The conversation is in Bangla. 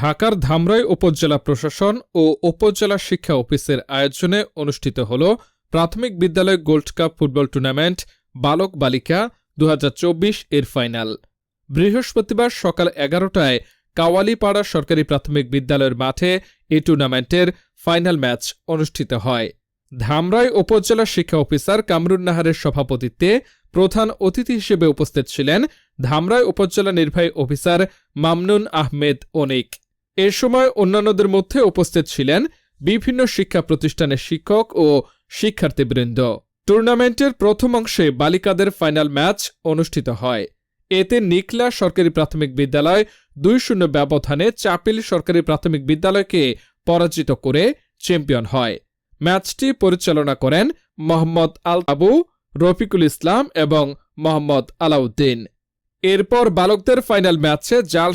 ঢাকার ধামরাই উপজেলা প্রশাসন ও উপজেলা শিক্ষা অফিসের আয়োজনে অনুষ্ঠিত হল প্রাথমিক বিদ্যালয় গোল্ড কাপ ফুটবল টুর্নামেন্ট বালক বালিকা দু হাজার চব্বিশ এর ফাইনাল। বৃহস্পতিবার সকাল এগারোটায় কাওয়ালিপাড়া সরকারি প্রাথমিক বিদ্যালয়ের মাঠে এই টুর্নামেন্টের ফাইনাল ম্যাচ অনুষ্ঠিত হয়। ধামরাই উপজেলা শিক্ষা অফিসার কামরুন নাহারের সভাপতিত্বে প্রধান অতিথি হিসেবে উপস্থিত ছিলেন ধামরাই উপজেলা নির্বাহী অফিসার মামনুন আহমেদ অনিক। এ সময় অন্যান্যদের মধ্যে উপস্থিত ছিলেন বিভিন্ন শিক্ষা প্রতিষ্ঠানের শিক্ষক ও শিক্ষার্থীবৃন্দ। টুর্নামেন্টের প্রথম অংশে বালিকাদের ফাইনাল ম্যাচ অনুষ্ঠিত হয়। এতে নিকলা সরকারি প্রাথমিক বিদ্যালয় দুই শূন্য ব্যবধানে চাপিল সরকারি প্রাথমিক বিদ্যালয়কে পরাজিত করে চ্যাম্পিয়ন হয়। ম্যাচটি পরিচালনা করেন মোহাম্মদ আল আবু, রফিকুল ইসলাম এবং মোহাম্মদ আলাউদ্দিন। এরপর বালকদের ফাইনাল ম্যাচে জাল